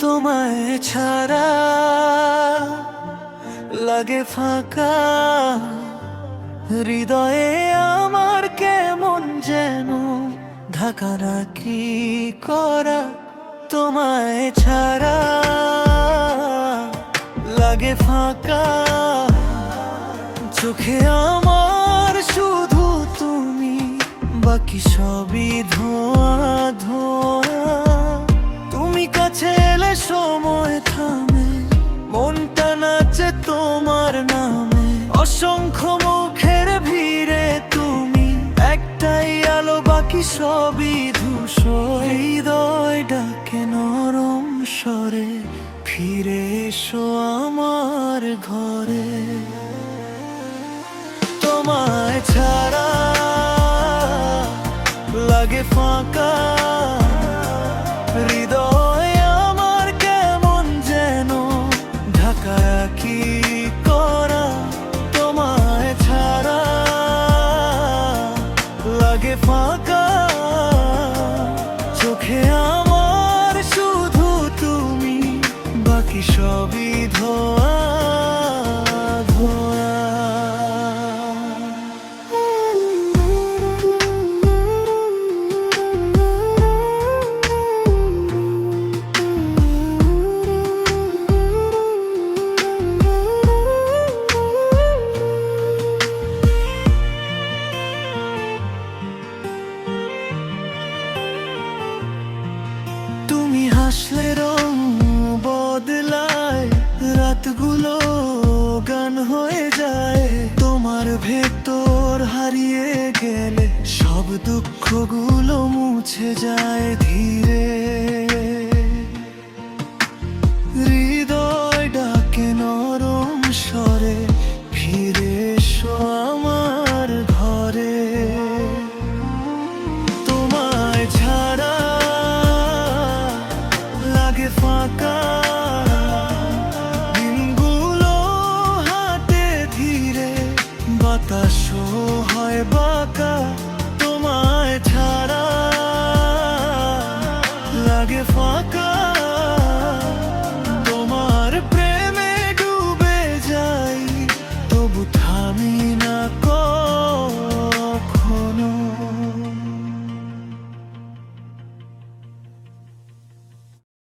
তোমায় ছাড়া লাগে ফাঁকা। হৃদয়ে আমার কেমন যেন ঢাকা রাখি করা তোমায় ছাড়া। লাগে ফাঁকা। চোখে আমার শুধু তুমি, বাকি সবই ধোয়া ধোয়া। অসংখ্য মুখের ভিড়ে তুমি একটাই আলো, বাকি সবই ধূসর। হৃদয় ডাকে নরম স্বরে? ফিরে এসো আমার ঘরে। তোমায় ছাড়া লাগে ফাঁকা। হৃদয় সবই ধোয়া ধোয়া। তুমি গেলে সব দুঃখগুলো মুছে যায় ধীরে। হৃদয় ডাকে নরম স্বরে, ফিরে এসো আমার ঘরে। তোমায় ছাড়া লাগে ফাঁকা